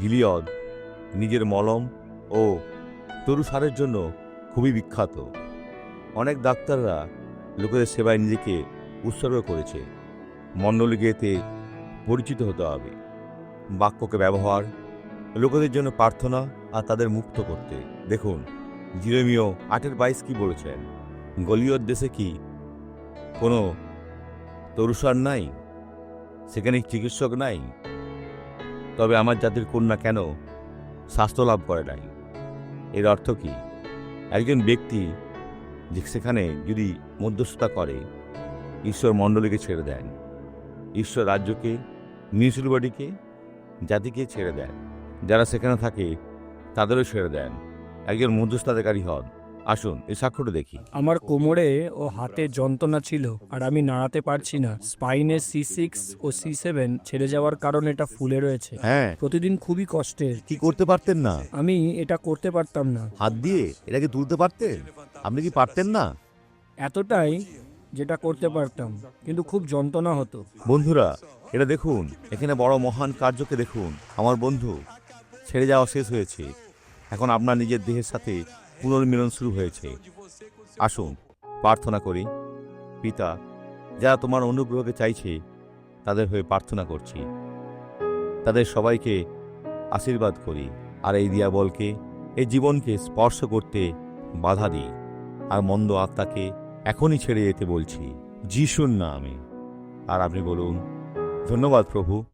গিলিয়দ, নিজের মলম ও তরু সারের জন্য খুবই বিখ্যাত। অনেক ডাক্তাররা লোকেদের সেবায় নিজেকে উৎসর্গ করেছে। মণ্ডলীকে এতে পরিচিত হতে হবে। বাক্যকে ব্যবহার, লোকেদের জন্য প্রার্থনা আর তাদের মুক্ত করতে। দেখুন জিরেমিও আটের বাইশ কি বলেছেন? গলিয়র দেশে কি কোনো তরুসার নাই? সেখানে চিকিৎসক নাই? তবে আমার জাতির কন্যা কেন স্বাস্থ্য লাভ করে নাই? এর অর্থ কি? একজন ব্যক্তি যে সেখানে যদি মধ্যস্থতা করে, ঈশ্বর মণ্ডলীকে ছেড়ে দেন, ঈশ্বর রাজ্যকে মিউনিসিপ্যালিটিকে জাতিকে ছেড়ে দেন, যারা সেখানে থাকে তাদেরও ছেড়ে দেন, একজন মধ্যস্থাধিকারী হন। আসুন এই সাক্ষ্যটা দেখি। আমার কোমরে ও হাতে যন্ত্রণা ছিল আর আমি নাড়াতে পারছি না। স্পাইনে সি সিক্স ও সি সেভেন ছেড়ে যাওয়ার কারণে এটা ফুলে রয়েছে। হ্যাঁ। প্রতিদিন খুবই কষ্টের। কি করতে পারতেন না? আমি এটা করতে পারতাম না। হাত দিয়ে এটাকে তুলতে পারতেন? আপনি কি পারতেন না? এতটাই যেটা করতে পারতাম কিন্তু খুব যন্ত্রণা হতো। বন্ধুরা এটা দেখুন এখানে বড় মহান কার্যকে দেখুন। আমার বন্ধু ছেড়ে যাওয়া শেষ হয়েছে। এখন আপনার নিজের দেহের সাথে পুনর্মিলন শুরু হয়েছে। আসুন, প্রার্থনা করি। পিতা, যারা তোমার অনুগ্রহকে চাইছে, তাদের হয়ে প্রার্থনা করছি। তাদের সবাইকে আশীর্বাদ করি আর এই দিয়াবলকে, এই জীবনকে স্পর্শ করতে বাধা দিই। আর মন্দ আত্মাকে এখনই ছেড়ে যেতে বলছি। যিশুর নামে। আর আপনি বলুন, ধন্যবাদ প্রভু।